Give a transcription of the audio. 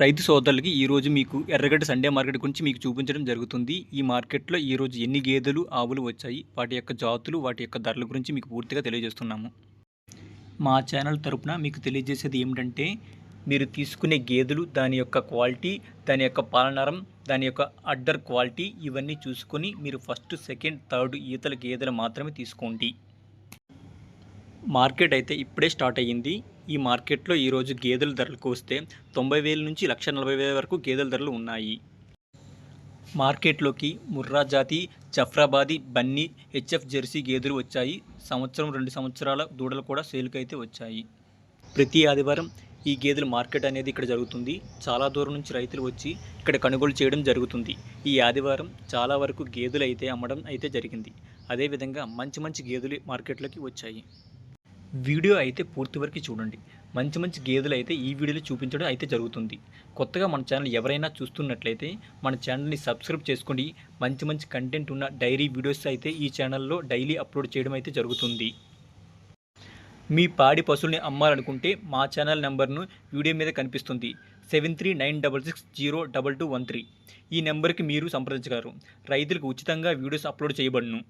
రైతు సోదరులకి ఈరోజు మీకు ఎర్రగడ్డ సండే మార్కెట్ గురించి మీకు చూపించడం జరుగుతుంది. ఈ మార్కెట్లో ఈరోజు ఎన్ని గేదెలు ఆవులు వచ్చాయి వాటి యొక్క జాతులు వాటి యొక్క ధరల గురించి మీకు పూర్తిగా తెలియజేస్తున్నాము. మా ఛానల్ తరపున మీకు తెలియజేసేది ఏమిటంటే మీరు తీసుకునే గేదెలు దాని యొక్క క్వాలిటీ దాని యొక్క పాలనరం దాని యొక్క అడ్డర్ క్వాలిటీ ఇవన్నీ చూసుకొని మీరు ఫస్ట్ సెకండ్ థర్డ్ ఈతల గేదెలు మాత్రమే తీసుకోండి. మార్కెట్ అయితే ఇప్పుడే స్టార్ట్ అయ్యింది. ఈ మార్కెట్లో ఈరోజు గేదెల ధరలకు వస్తే తొంభై వేల నుంచి లక్ష నలభై వేల వరకు గేదెల ధరలు ఉన్నాయి. మార్కెట్లోకి ముర్రా జాతి జఫ్రాబాది బన్నీ హెచ్ఎఫ్ జెర్సీ గేదెలు వచ్చాయి. సంవత్సరం రెండు సంవత్సరాల దూడలు కూడా సేల్కి అయితే వచ్చాయి. ప్రతి ఆదివారం ఈ గేదెల మార్కెట్ అనేది ఇక్కడ జరుగుతుంది. చాలా దూరం నుంచి రైతులు వచ్చి ఇక్కడ కొనుగోలు చేయడం జరుగుతుంది. ఈ ఆదివారం చాలా వరకు గేదెలు అయితే అమ్మడం అయితే జరిగింది. అదేవిధంగా మంచి మంచి గేదెలు మార్కెట్లోకి వచ్చాయి. వీడియో అయితే పూర్తి వరకు చూడండి. మంచి మంచి గేదెలు అయితే ఈ వీడియోలో చూపించడం అయితే జరుగుతుంది. కొత్తగా మన ఛానల్ ఎవరైనా చూస్తున్నట్లయితే మన ఛానల్ని సబ్స్క్రైబ్ చేసుకోండి. మంచి మంచి కంటెంట్ ఉన్న డైరీ వీడియోస్ అయితే ఈ ఛానల్లో డైలీ అప్లోడ్ చేయడం అయితే జరుగుతుంది. మీ పాడి పశువుల్ని అమ్మాలనుకుంటే మా ఛానల్ నెంబర్ను వీడియో మీద కనిపిస్తుంది. Seven three nine double six zero double two one three ఈ నెంబర్కి మీరు సంప్రదించగలరు రైతులకు ఉచితంగా వీడియోస్ అప్లోడ్ చేయబడును